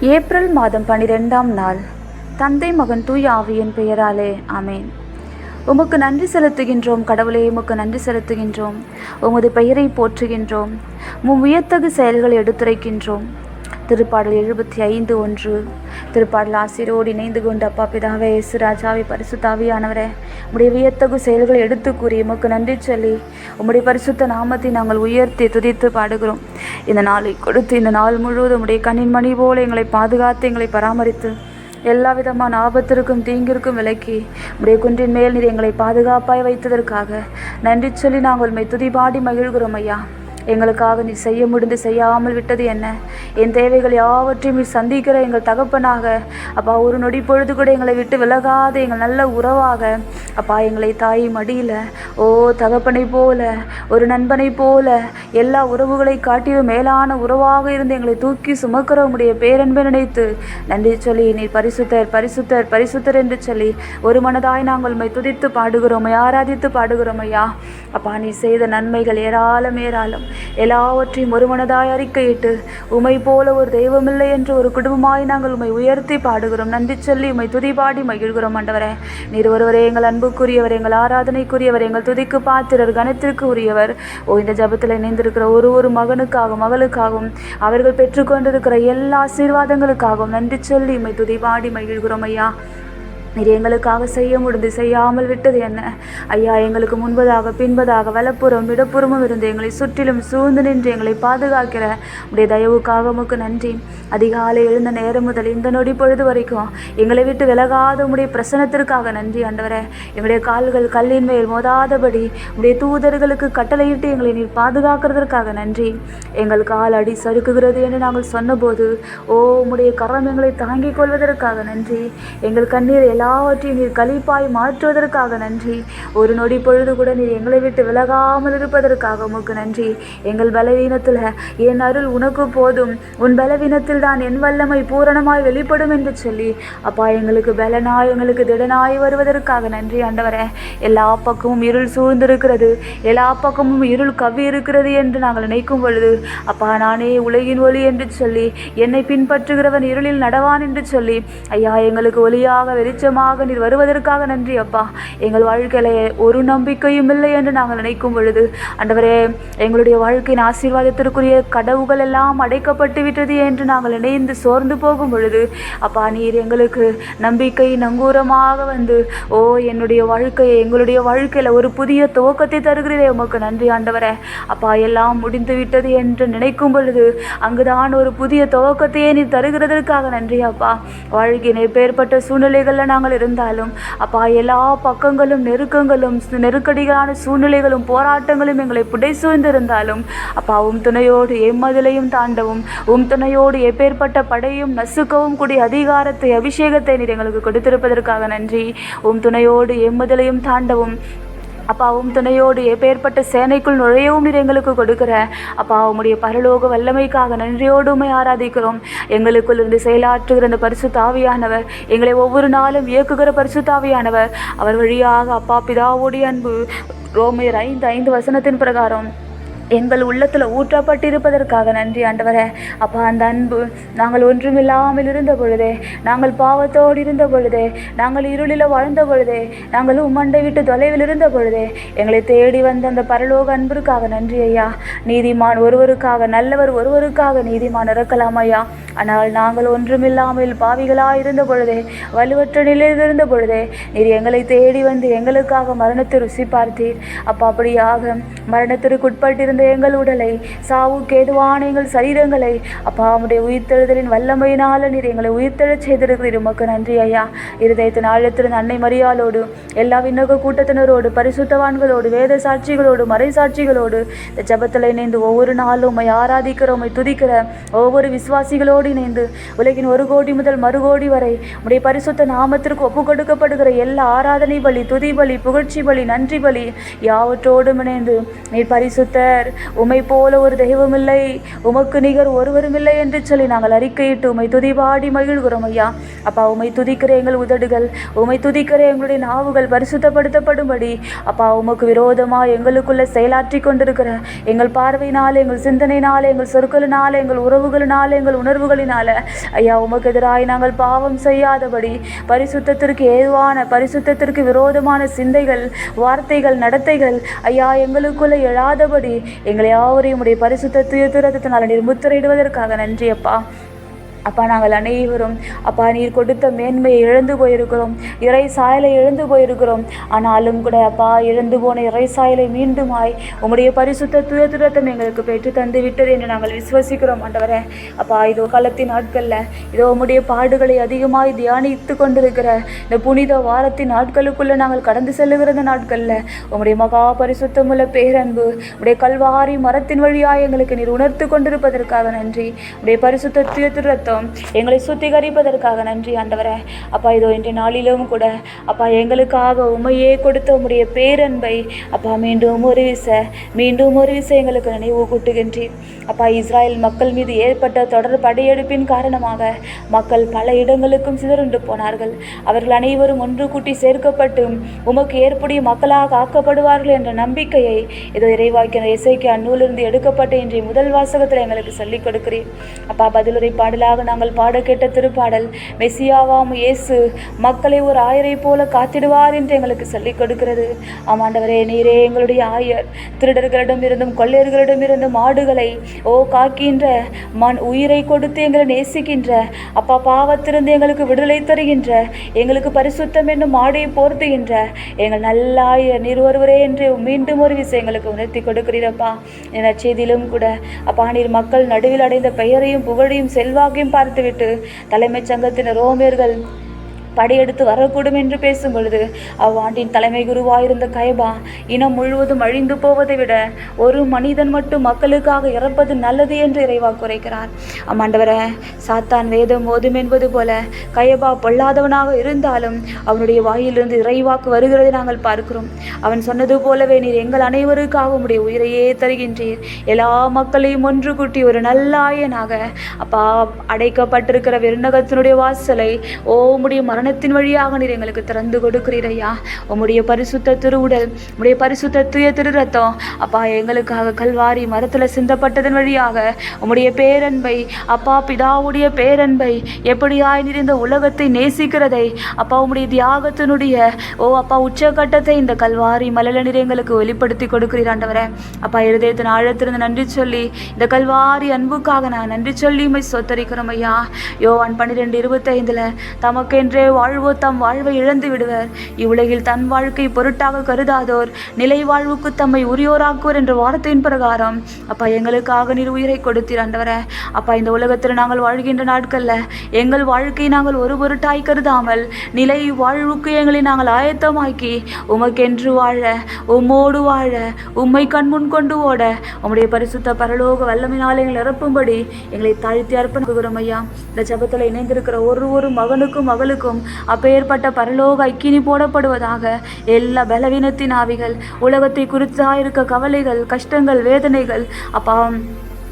April மாதம் பனிரெண்டாம் நாள். தந்தை மகன் தூய ஆவியின் பெயராலே அமேன் உமக்கு நன்றி செலுத்துகின்றோம் கடவுளே உமக்கு நன்றி செலுத்துகின்றோம். உமது பெயரை போற்றுகின்றோம். உம் வியத்தகு செயல்களை எடுத்துரைக்கின்றோம். திருப்பாடல் எழுபத்தி ஐந்து ஒன்று. திருப்பாடல் ஆசிரியரோடு இணைந்து கொண்டு அப்பா பிதாவே இயேசு ராஜாவை பரிசுத்தாவியானவரே உடைய வியத்தகு செயல்களை எடுத்து கூறி உமக்கு நன்றி சொல்லி உம்முடைய பரிசுத்த நாமத்தை நாங்கள் உயர்த்தி துதித்து பாடுகிறோம். இந்த நாளை கொடுத்து இந்த நாள் முழுவதும் உடைய கண்ணின் மணி போல எங்களை பாதுகாத்து எங்களை பராமரித்து எல்லா விதமான ஆபத்திற்கும் தீங்கிற்கும் விலக்கி உடைய குன்றின் மேல் நீர் எங்களை பாதுகாப்பாய் வைத்ததற்காக நன்றி சொல்லி நாங்கள் உண்மை துதிபாடி மகிழ்கிறோம் ஐயா. எங்களுக்காக நீ செய்ய முடிந்து செய்யாமல் விட்டது என்ன? என் தேவைகள் யாவற்றையும் நீ சந்திக்கிற எங்கள் தகப்பனாக. அப்பா ஒரு நொடி பொழுது கூட எங்களை விட்டு விலகாத எங்கள் நல்ல உறவாக. அப்பா எங்களை தாய் மடியில் ஓ தகப்பனை போல ஒரு நண்பனை போல எல்லா உறவுகளை காட்டிலும் மேலான உறவாக இருந்து எங்களை தூக்கி சுமக்கிற உம்முடைய பேரன்பை நினைத்து நன்றி சொல்லி நீ பரிசுத்தர் பரிசுத்தர் பரிசுத்தர் என்று சொல்லி ஒரு மனதாய் நாங்கள் உண்மை துதித்து பாடுகிறோம் ஆராதித்து பாடுகிறோம் ஐயா. அப்பா நீ செய்த நன்மைகள் ஏராளம் ஏராளம். எல்லாவற்றையும் ஒருமனதாய் அறிக்கையிட்டு உமை போல ஒரு தெய்வமில்லை என்று ஒரு குடும்பமாய் நாங்கள் உம்மை உயர்த்தி பாடுகிறோம். நன்றி சொல்லி உம்மை துதிபாடி மகிழ்கிறோம் ஆண்டவரே. நீர் ஒருவரே எங்கள் அன்புக்குரியவர் எங்கள் ஆராதனைக்குரியவர் எங்கள் துதிக்கு பாத்திரர் கணத்திற்கு உரியவர் ஓ இந்த ஜபத்தில் இணைந்திருக்கிற ஒரு ஒரு மகனுக்காகவும் மகளுக்காகவும் அவர்கள் பெற்றுக்கொண்டிருக்கிற எல்லா ஆசீர்வாதங்களுக்காகவும் நன்றி சொல்லி உம்மை துதிபாடி மகிழ்கிறோம் ஐயா. நீர் எங்களுக்காக செய்ய முடிந்து செய்யாமல் விட்டது என்ன? ஐயா எங்களுக்கு முன்பதாக பின்பதாக வலப்புறம் இடப்புறமும் இருந்து எங்களை சுற்றிலும் சூழ்ந்து நின்று எங்களை பாதுகாக்கிற உடைய தயவுக்காக உமக்கு நன்றி. அதிகாலை எழுந்த நேரம் முதல் இந்த நொடி பொழுது வரைக்கும் எங்களை விட்டு விலகாத உடைய பிரசனத்திற்காக நன்றி ஆண்டவரே. எங்களுடைய கால்கள் கல்லின் மேல் மோதாதபடி உடைய தூதர்களுக்கு கட்டளையிட்டு எங்களை நீர் பாதுகாக்கிறதற்காக நன்றி. எங்கள் கால் அடி சறுக்குகிறது என்று நாங்கள் சொன்னபோது ஓ உடைய கரம் எங்களை தாங்கிக் கொள்வதற்காக நன்றி. எங்கள் கண்ணீர் எல்லாவற்றையும் நீர் கழிப்பாய் மாற்றுவதற்காக நன்றி. ஒரு நொடி பொழுது கூட நீர் எங்களை விட்டு விலகாமல் இருப்பதற்காக உமக்கு நன்றி. எங்கள் பலவீனத்தில் என் அருள் உனக்கு போதும். உன் பலவீனத்தில் தான் என் வல்லமை பூரணமாய் வெளிப்படும் என்று சொல்லி அப்பா எங்களுக்கு பலனாய் எங்களுக்கு திடனாய் வருவதற்காக நன்றி ஆண்டவரே. எல்லா பக்கமும் இருள் சூழ்ந்திருக்கிறது. எல்லா பக்கமும் இருள் கவ்வி இருக்கிறது என்று நாங்கள் நினைக்கும் பொழுது அப்பா நானே உலகின் ஒளி என்று சொல்லி என்னை பின்பற்றுகிறவன் இருளில் நடவான் என்று சொல்லி ஐயா எங்களுக்கு ஒளியாக வெளிச்சமாக நீர் வருவதற்காக நன்றி அப்பா. எங்கள் வாழ்க்கையில ஒரு நம்பிக்கையும் இல்லை என்று நாங்கள் நினைக்கும் பொழுது அண்டவரே எங்களுடைய வாழ்க்கையின் ஆசீர்வாதத்திற்குரிய கடவுகள் எல்லாம் அடைக்கப்பட்டு விட்டது என்று நாங்கள் இணைந்து சோர்ந்து போகும் பொழுது அப்பா நீர் எங்களுக்கு நம்பிக்கை நங்கூரமாக வந்து ஓ என்னுடைய வாழ்க்கையை எங்களுடைய வாழ்க்கையில் ஒரு புதிய துவக்கத்தை தருகிறதே உமக்கு நன்றி ஆண்டவரே. அப்பா எல்லாம் முடிந்து விட்டது என்று நினைக்கும் பொழுது அங்குதான் ஒரு புதிய துவக்கத்தையே நீ தருகிறதற்காக நன்றி அப்பா. வாழ்க்கையின் பேர்பட்ட சூழ்நிலைகளில் நாங்கள் இருந்தாலும் அப்பா எல்லா பக்கங்களும் நெருக்கங்களும் நெருக்கடிகளான சூழ்நிலைகளும் போராட்டங்களும் எங்களை புடை சூழ்ந்திருந்தாலும் அப்பா உம் துணையோடு எம்மதிலையும் தாண்டவும் உம் துணையோடு எப்பேற்பட்ட படையும் நசுக்கவும் கூடிய அதிகாரத்தை அபிஷேகத்தை நீர் எங்களுக்கு கொடுத்திருப்பதற்காக நன்றி. உம் துணையோடு எம்மதிலையும் தாண்டவும் அப்பா உம் துணையோடு எப்பேற்பட்ட சேனைக்குள் நுழையவும் நீர் எங்களுக்கு கொடுக்கிற. அப்பா உம்முடைய பரலோக வல்லமைக்காக நன்றியோடு உம்மை ஆராதிக்கிறோம். எங்களுக்குள் இருந்து செயலாற்றுகிற அந்த பரிசு தாவியானவர் எங்களை ஒவ்வொரு நாளும் இயக்குகிற பரிசு தாவியானவர் அவர் வழியாக அப்பா பிதாவுடைய அன்பு ரோமையர் ஐந்து ஐந்து வசனத்தின் பிரகாரம். எங்கள் உள்ளத்தில் ஊற்றப்பட்டிருப்பதற்காக நன்றி ஆண்டவரே. அப்பா அந்த அன்பு நாங்கள் ஒன்றுமில்லாமல் இருந்த பொழுதே நாங்கள் பாவத்தோடு இருந்த பொழுதே நாங்கள் இருளில் வாழ்ந்த பொழுதே நாங்கள் உம்மண்டை விட்டு தொலைவில் இருந்த பொழுதே எங்களை தேடி வந்த அந்த பரலோக அன்பிற்காக நன்றி ஐயா. நீதிமான் ஒருவருக்காக நல்லவர் ஒருவருக்காக நீதிமான் இறக்கலாம் ஐயா. ஆனால் நாங்கள் ஒன்றுமில்லாமல் பாவிகளாக இருந்த பொழுதே வலுவற்ற நிலையில் இருந்த பொழுதே நீர் எங்களை தேடி வந்து எங்களுக்காக மரணத்தை ருசி பார்த்தீர். அப்பா அப்படியாக மரணத்திற்கு இருந்த எங்கள் உடலை சாவுக்கு ஏதுவான எங்கள் சரீரங்களை அப்பா உம்முடைய உயிர்த்தெழுதலின் வல்லமையினால் நீர் எங்களை உயிர்த்தெழச் செய்திருக்கிறீர். உமக்கு நன்றி ஐயா. இருதயத்தின் ஆழத்திலிருந்து அன்னை மரியாளோடு எல்லா விண்ணக கூட்டத்தினரோடு பரிசுத்தவான்களோடு வேத சாட்சிகளோடு மறை சாட்சிகளோடு இந்த ஜபத்தில் இணைந்து ஒவ்வொரு நாளும் உம்மை ஆராதிக்கிற உம்மை துதிக்கிற ஒவ்வொரு விசுவாசிகளோடு இணைந்து உலகின் ஒரு கோடி முதல் மறுகோடி வரை உடைய பரிசுத்த நாமத்திற்கு ஒப்பு கொடுக்கப்படுகிற எல்லா ஆராதனை பலி துதி பலி புகழ்ச்சி பலி நன்றி பலி யாவற்றோடும் இணைந்து நீர் பரிசுத்தர் ஆண்டவர் உமை போல ஒரு தெய்வமில்லை உமக்கு நிகர் ஒருவரும் இல்லை என்று சொல்லி நாங்கள் அறிக்கையிட்டு உமை துதிபாடி மகிழ்கிறோம் ஐயா. அப்பா உமை துதிக்கிற எங்கள் உதடுகள் உமை துதிக்கிற எங்களுடைய நாவுகள் பரிசுத்தப்படுத்தப்படும்படி அப்பா உமக்கு விரோதமாக எங்களுக்குள்ள செயலாற்றி கொண்டிருக்கிற எங்கள் பார்வையினால் எங்கள் சிந்தனையினால் எங்கள் சொற்களினால் எங்கள் உறவுகளினால் எங்கள் உணர்வுகளினால ஐயா உமக்கு எதிராய் நாங்கள் பாவம் செய்யாதபடி பரிசுத்தத்திற்கு ஏதுவான பரிசுத்தத்திற்கு விரோதமான சிந்தைகள் வார்த்தைகள் நடத்தைகள் ஐயா எங்களுக்குள்ள எழாதபடி எங்களை யாவரையும் உடைய பரிசுத்த துயரத்தினால் நீர் முத்திரையிடுவதற்காக நன்றியப்பா. அப்பா நாங்கள் அனைவரும் அப்பா நீர் கொடுத்த மேன்மையை இழந்து போயிருக்கிறோம். இறை சாயலை இழந்து போயிருக்கிறோம். ஆனாலும் கூட அப்பா இழந்து போன இறை சாயலை மீண்டுமாய் உங்களுடைய பரிசுத்த துயத்துரத்தம் எங்களுக்கு பெற்று தந்து விட்டது என்று நாங்கள் விசுவசிக்கிறோம் ஆண்டவரே. அப்பா இதோ காலத்தின் நாட்களில் இதோ உங்களுடைய பாடுகளை அதிகமாய் தியானித்து கொண்டிருக்கிற இந்த புனித வாரத்தின் நாட்களுக்குள்ளே நாங்கள் கடந்து செல்லுகிற இந்த நாட்களில் உங்களுடைய மகா பரிசுத்தமுள்ள பேரன்பு உடைய கல்வாரி மரத்தின் வழியாய் எங்களுக்கு நீர் உணர்த்து கொண்டிருப்பதற்காக நன்றி. உடைய பரிசுத்த துயத்துரத்தம் எங்களை சுத்திகரிப்பதற்காக நன்றி ஆண்டவரே. அப்பா இதோ இன்றைய நாளிலும் கூட அப்பா எங்களுக்காக உமையே கொடுத்த உம்முடைய பேரன்பை அப்பா மீண்டும் ஒரு விசை மீண்டும் ஒரு விசை எங்களுக்கு நினைவு கூட்டுகின்றீர். அப்பா இஸ்ராயல் மக்கள் மீது ஏற்பட்ட தொடர் படையெடுப்பின் காரணமாக மக்கள் பல இடங்களுக்கும் சிதறுண்டு போனார்கள். அவர்கள் அனைவரும் ஒன்று கூட்டி சேர்க்கப்பட்டு உமக்கு ஏற்புடைய மக்களாக ஆக்கப்படுவார்கள் என்ற நம்பிக்கையை இதோ இறைவாக்கின இசைக்கு அந்நூலிருந்து எடுக்கப்பட்ட இன்றைய முதல் வாசகத்தில் எங்களுக்கு சொல்லிக் கொடுக்கிறேன் அப்பா பதிலுரை பாடலாக நாங்கள் பாட கேட்ட திருப்பாடல் மெசியாவாம் இயேசு மக்களை ஒரு ஆயரை போல காத்திடுவார் என்று எங்களுக்கு சொல்லிக் கொடுக்கிறது. ஆமாண்டவரே நீரே எங்களுடைய ஆயர். திருடர்களிடம் இருந்தும் கொள்ளையர்களிடம் இருந்தும் ஆடுகளை ஓ காக்கின்ற மண் உயிரை கொடுத்து எங்களை நேசிக்கின்ற அப்பா பாவத்திலிருந்து எங்களுக்கு விடுதலை தருகின்ற எங்களுக்கு பரிசுத்தம் என்னும் ஆடையை போர்த்துகின்ற எங்கள் நல்ல ஆயர் நீர் ஒருவரே என்று மீண்டும் ஒரு விஷயம் எங்களுக்கு உணர்த்தி கொடுக்கிறீரப்பா என செய்தியிலும் கூட அப்பா நீர் மக்கள் நடுவில் அடைந்த பெயரையும் புகழையும் செல்வாக்கையும் பார்த்துவிட்டு தலைமைச் சங்கத்தின் ரோமியர்கள் படையெடுத்து வரக்கூடும் என்று பேசும் பொழுது அவ்வாண்டின் தலைமை குருவாயிருந்த கயபா இனம் முழுவதும் அழிந்து போவதை விட ஒரு மனிதன் மட்டும் மக்களுக்காக இறப்பது நல்லது என்று இறைவா குறைக்கிறார். அம்மாண்டவரை சாத்தான் வேதம் ஓதும் என்பது போல கயபா பொல்லாதவனாக இருந்தாலும் அவனுடைய வாயிலிருந்து இறைவாக்கு வருகிறதை நாங்கள் பார்க்கிறோம். அவன் சொன்னது போலவே நீர் எங்கள் அனைவருக்காக உடைய உயிரையே தருகின்றீர். எல்லா மக்களையும் ஒன்று கூட்டி ஒரு நல்லாயனாக அப்பா அடைக்கப்பட்டிருக்கிற விருநகத்தினுடைய வாசலை ஓ உம்முடைய ஞானத்தின் வழியாக நீர் எங்களுக்கு திறந்து கொடுக்கிறீர் ஐயா உம்முடைய பரிசுத்த திருவுடல் உம்முடைய பரிசுத்த துய திரு ரத்தம் அப்பா எங்களுக்காக கல்வாரி மரத்தில் சிந்தப்பட்டதன் வழியாக உம்முடைய பேரன்பை அப்பா பிதாவுடைய பேரன்பை எப்படியாய் நீர் இந்த உலகத்தை நேசிக்கிறதை அப்பா உம்முடைய தியாகத்தினுடைய ஓ அப்பா உச்சகட்டத்தை இந்த கல்வாரி மலல நீர் எங்களுக்கு வெளிப்படுத்தி கொடுக்கிறீர் ஆண்டவரே. அப்பா இருதயத்தின் ஆழத்திலிருந்து நன்றி சொல்லி இந்த கல்வாரி அன்புக்காக நான் நன்றி சொல்லி சொத்தரிக்கிறோம் ஐயா. யோவான் பன்னிரெண்டு இருபத்தைந்தில் தமக்கென்றே வாழ்வோ தம் வாழ்வை இழந்து விடுவர். இவ்வுலகில் தன் வாழ்க்கை பொருட்டாக கருதாதோர். நிலை வாழ்வுக்கு தம்மை உரியோராக்குவர் என்ற வார்த்தையின் பிரகாரம். அப்பா எங்களுக்காக நீர் உயிரை கொடுத்தீர் ஆண்டவரே. அப்பா இந்த உலகத்தில் நாங்கள் வாழ்கின்ற நாட்களில் எங்கள் வாழ்க்கை நாங்கள் ஒரு பொருட்டாய் கருதாமல் நிலை வாழ்வுக்கு எங்களை நாங்கள் ஆயத்தமாக்கி உமக்கென்று வாழ உம்மோடு வாழ உம்மை கண்முன் கொண்டு ஓட உம்முடைய பரிசுத்த பரலோக வல்லமினால் எங்களை நிரப்பும்படி எங்களை தாழ்த்தி அர்ப்பணிக்கிறோம் ஐயா. இந்த ஜபத்தில் இணைந்திருக்கிற ஒரு ஒரு மகனுக்கும் மகளுக்கும் அப்பேற்பட்ட பரலோக ஐக்கினி போடப்படுவதாக எல்லா பலவீனத்தின் ஆவிகள் உலகத்தை குறித்தாக இருக்க கவலைகள் கஷ்டங்கள் வேதனைகள் அப்பா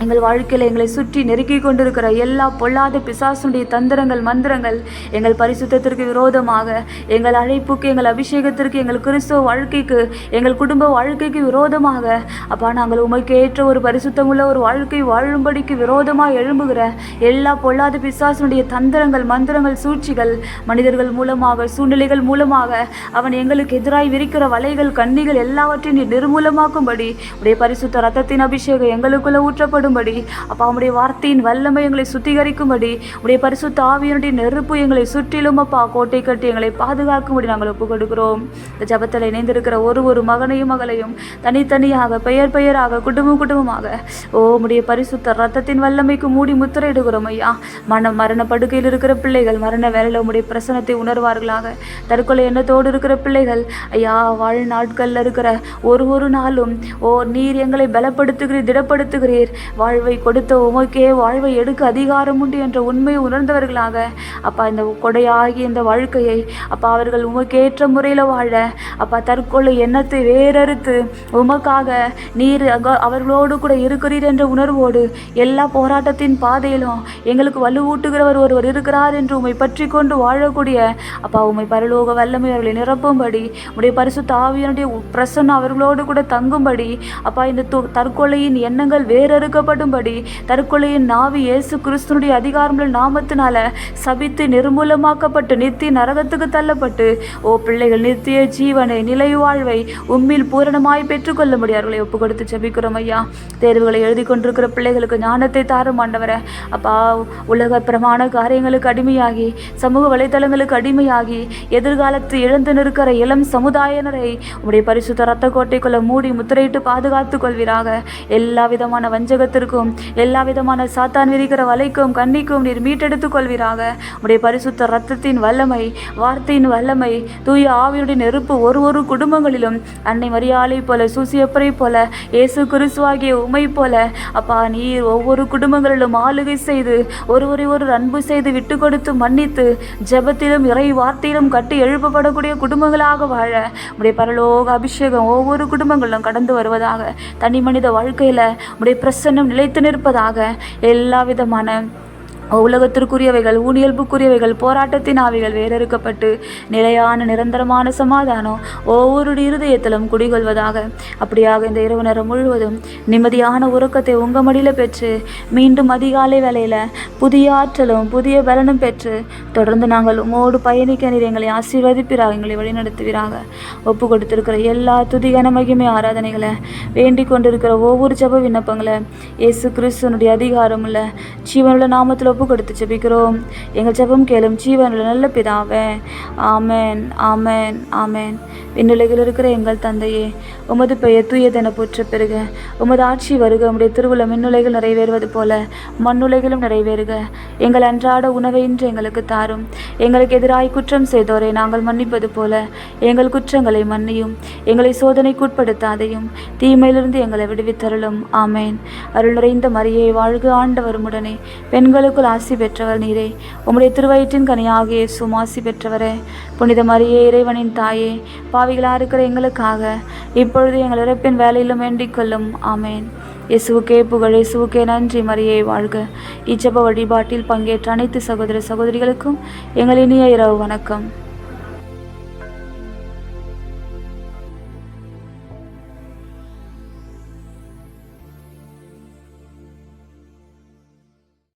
எங்கள் வாழ்க்கையில் எங்களை சுற்றி நெருக்கி கொண்டிருக்கிற எல்லா பொல்லாத பிசாசுடைய தந்திரங்கள் மந்திரங்கள் எங்கள் பரிசுத்தத்திற்கு விரோதமாக எங்கள் அழைப்புக்கு எங்கள் அபிஷேகத்திற்கு எங்கள் கிறிஸ்துவ வாழ்க்கைக்கு எங்கள் குடும்ப வாழ்க்கைக்கு விரோதமாக. அப்பா நாங்கள் உமைக்கு ஏற்ற ஒரு பரிசுத்தமுள்ள ஒரு வாழ்க்கை வாழும்படிக்கு விரோதமாக எழும்புகிற எல்லா பொல்லாத பிசாசுடைய தந்திரங்கள் மந்திரங்கள் சூழ்ச்சிகள் மனிதர்கள் மூலமாக சூழ்நிலைகள் மூலமாக அவன் எங்களுக்கு எதிராய் விரிக்கிற வலைகள் கண்ணிகள் எல்லாவற்றையும் நிர்மூலமாக்கும்படி உடைய பரிசுத்த ரத்தத்தின் அபிஷேகம் எங்களுக்குள்ள ஊற்றப்படும்படி அப்பா உடைய வார்த்தையின் வல்லமை எங்களை சுத்திகரிக்கும்படி உடைய பரிசுத்த ஆவியனுடைய நெருப்பு எங்களை சுற்றிலும் அப்பா கோட்டை கட்டி எங்களை பாதுகாக்கும்படி நாங்கள் ஒப்புக் கொடுக்கிறோம். இந்த ஜபத்தில் இணைந்திருக்கிற ஒரு ஒரு மகனையும் மகளையும் தனித்தனியாக பெயர் பெயராக குடும்பம் குடும்பமாக ஓ உடைய பரிசுத்த ரத்தத்தின் வல்லமைக்கு மூடி முத்திரையிடுகிறோம் ஐயா. மன மரண படுக்கையில் இருக்கிற பிள்ளைகள் மரண வேலையில் உடைய பிரசனத்தை உணர்வார்களாக. தற்கொலை எண்ணத்தோடு இருக்கிற பிள்ளைகள் ஐயா வாழ்நாட்களில் இருக்கிற ஒரு ஒரு நாளும் ஓ நீர் எங்களை பலப்படுத்துகிறீர் திடப்படுத்துகிறீர். வாழ்வை கொடுத்த உமக்கே வாழ்வை எடுக்க அதிகாரம் உண்டு என்ற உண்மையை உணர்ந்தவர்களாக அப்பா இந்த கொடையாகி இந்த வாழ்க்கையை அப்பா அவர்கள் உமக்கேற்ற முறையில் வாழ அப்பா தற்கொலை எண்ணத்தை வேறறுத்து உமக்காக நீர் அக- அவர்களோடு கூட இருக்கிறீர் என்ற உணர்வோடு எல்லா போராட்டத்தின் பாதையிலும் எங்களுக்கு வலுவூட்டுகிறவர் ஒருவர் இருக்கிறார் என்று உம்மை பற்றி கொண்டு வாழக்கூடிய அப்பா உம்மை பரலோக வல்லமை அவர்களை நிரப்பும்படி உடைய பரிசு தாவியனுடைய பிரசன்னம் அவர்களோடு கூட தங்கும்படி அப்பா இந்த தற்கொலையின் எண்ணங்கள் வேறறுக்க வேறறுக்கப்படும்படி தற்கொலையின் நாவி இயேசு கிறிஸ்துனுடைய அதிகாரமுள்ள நாமத்தினால சபித்து நிர்மூலமாக்கப்பட்டு நித்திய நரகத்துக்கு தள்ளப்பட்டு ஓ பிள்ளைகள் நித்திய ஜீவனை நிலை வாழ்வை உம்மில் பூரணமாய் பெற்றுக்கொள்ள முடியார்களை ஒப்பு கொடுத்து ஜபிக்கிறோம் ஐயா. தேர்வுகளை எழுதி கொண்டிருக்கிற பிள்ளைகளுக்கு ஞானத்தை தாரும் ஆண்டவரே. அப்பா உலக பிரமாண காரியங்களுக்கு அடிமையாகி சமூக வலைதளங்களுக்கு அடிமையாகி எதிர்காலத்து இழந்து நிற்கிற இளம் சமுதாயனரை உடைய பரிசுத்த ரத்த கோட்டைக்குள்ள மூடி முத்திரையிட்டு பாதுகாத்துக் கொள்வீராக. எல்லா விதமான வஞ்சகத்தை வஞ்சகத்திற்கும் எல்லா விதமான சாத்தான் விதிக்கிற வலைக்கும் கண்ணிக்கும் நீர் மீட்டெடுத்துக் கொள்வீராக. உடைய பரிசுத்த ரத்தத்தின் வல்லமை வார்த்தையின் வல்லமை தூய ஆவியுடைய நெருப்பு ஒரு ஒரு குடும்பங்களிலும் அன்னை மரியாதை போல சூசியப்பரை போல இயேசு குருசுவாகிய உமை போல அப்பா நீர் ஒவ்வொரு குடும்பங்களிலும் ஆளுகை செய்து ஒருவரை ஒரு அன்பு செய்து விட்டு கொடுத்து மன்னித்து ஜெபத்திலும் இறை வார்த்தையிலும் கட்டி எழுப்பப்படக்கூடிய குடும்பங்களாக வாழ உடைய பரலோக அபிஷேகம் ஒவ்வொரு குடும்பங்களிலும் கடந்து வருவதாக தனி மனித வாழ்க்கையில உடைய பிரசன்னம் நிலைத்து நிற்பதாக எல்லா விதமான உலகத்திற்குரியவைகள் ஊனியல்புக்குரியவைகள் போராட்டத்தின் ஆவிகள் வேறறுக்கப்பட்டு நிலையான நிரந்தரமான சமாதானம் ஒவ்வொரு இருதயத்திலும் குடிகொள்வதாக. அப்படியாக இந்த இரவு நேரம் முழுவதும் நிம்மதியான உறக்கத்தை உங்க மடியில் பெற்று மீண்டும் அதிகாலை வேலையில் புதிய ஆற்றலும் புதிய பலனும் பெற்று தொடர்ந்து நாங்கள் உமோடு பயணிக்க நீர் எங்களை ஆசீர்வதிப்பீராக எங்களை வழிநடத்துவீராக. ஒப்பு கொடுத்திருக்கிற எல்லா துதிகன மகிமை ஆராதனைகளை வேண்டிக் கொண்டிருக்கிற ஒவ்வொரு ஜப விண்ணப்பங்களை இயேசு கிறிஸ்துவனுடைய அதிகாரமுள்ள ஜீவனுள்ள நாமத்தில் ஒப்பு கொடுத்து ஜெபிக்கிறோம். எங்கள் ஜெபம் கேளும் ஜீவனுள்ள நல்ல பிதாவே. ஆமேன் ஆமேன் ஆமேன். விண்ணுலகில் இருக்கிற எங்கள் தந்தையே உமது பெயர் தூயதென போற்ற பெறுக உமது ஆட்சி வருக உம்முடைய திருவிழா மின்னுலகில் நிறைவேறுவது போல மண்ணுலைகளும் நிறைவேறுக. எங்கள் அன்றாட உணவை இன்று எங்களுக்கு தாரும். எங்களுக்கு எதிராய் குற்றம் செய்தோரை நாங்கள் மன்னிப்பது போல எங்கள் குற்றங்களை மன்னியும். எங்களை சோதனைக்குட்படுத்தாதையும் தீமையிலிருந்து எங்களை விடுவித்தருளும். ஆமேன். அருள் நிறைந்த மரியை வாழ்க ஆண்டவரும் உடனே பெண்களுக்குள் ஆசி பெற்றவர் நீரே. உம்முடைய திருவயிற்றின் கனியாகிய சும் ஆசி பெற்றவரே. புனித மரியே இறைவனின் தாயே பாவிகளாக இருக்கிற எங்களுக்காக இப்பொழுது எங்கள் இறப்பின் வேலையிலும் வேண்டிக் கொள்ளும். ஆமேன். இயேசுவுக்கே புகழ் இயேசுவுக்கே நன்றி மரியே வாழ்க. இச்சப்ப வழிபாட்டில் பங்கேற்ற அனைத்து சகோதர சகோதரிகளுக்கும் எங்கள் இனிய இரவு வணக்கம்.